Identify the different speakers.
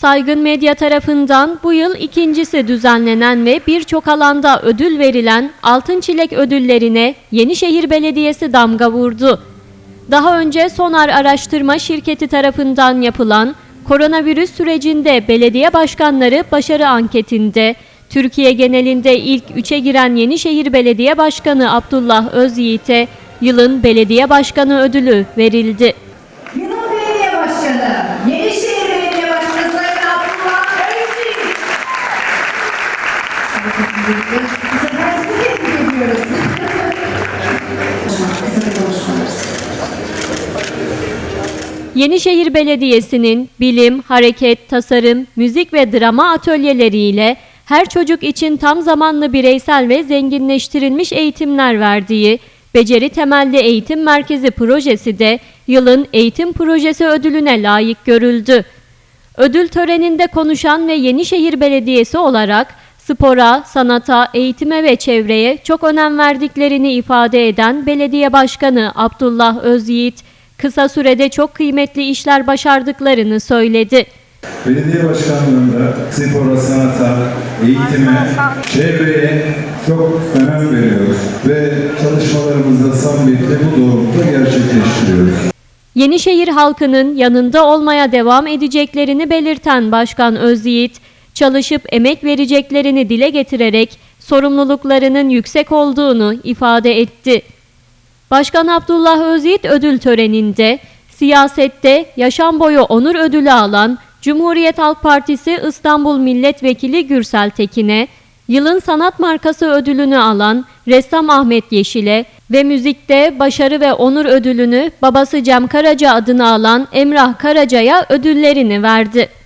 Speaker 1: Saygın Medya tarafından bu yıl ikincisi düzenlenen ve birçok alanda ödül verilen Altın Çilek ödüllerine Yenişehir Belediyesi damga vurdu. Daha önce Sonar Araştırma Şirketi tarafından yapılan koronavirüs sürecinde belediye başkanları başarı anketinde Türkiye genelinde ilk üçe giren Yenişehir Belediye Başkanı Abdullah Özyiğit'e yılın belediye başkanı ödülü verildi.
Speaker 2: Yılın Belediye Başkanı, Yenişehir Belediye Başkanı Sayın Abdullah Öztürk.
Speaker 1: Yenişehir Belediyesi'nin bilim, hareket, tasarım, müzik ve drama atölyeleriyle her çocuk için tam zamanlı bireysel ve zenginleştirilmiş eğitimler verdiği Beceri Temelli Eğitim Merkezi projesi de yılın eğitim projesi ödülüne layık görüldü. Ödül töreninde konuşan ve Yenişehir Belediyesi olarak spora, sanata, eğitime ve çevreye çok önem verdiklerini ifade eden Belediye Başkanı Abdullah Özyiğit, kısa sürede çok kıymetli işler başardıklarını söyledi.
Speaker 3: Belediye başkanlığında spora, sanata, eğitime, çevreye çok önem veriyoruz ve çalışmalarımızda samimiyetle bu doğrultuda gerçekleştiriyoruz.
Speaker 1: Yenişehir halkının yanında olmaya devam edeceklerini belirten Başkan Özyiğit, çalışıp emek vereceklerini dile getirerek sorumluluklarının yüksek olduğunu ifade etti. Başkan Abdullah Özyiğit ödül töreninde siyasette yaşam boyu onur ödülü alan Cumhuriyet Halk Partisi İstanbul Milletvekili Gürsel Tekin'e, yılın sanat markası ödülünü alan ressam Ahmet Yeşil'e ve müzikte başarı ve onur ödülünü babası Cem Karaca adını alan Emrah Karaca'ya ödüllerini verdi.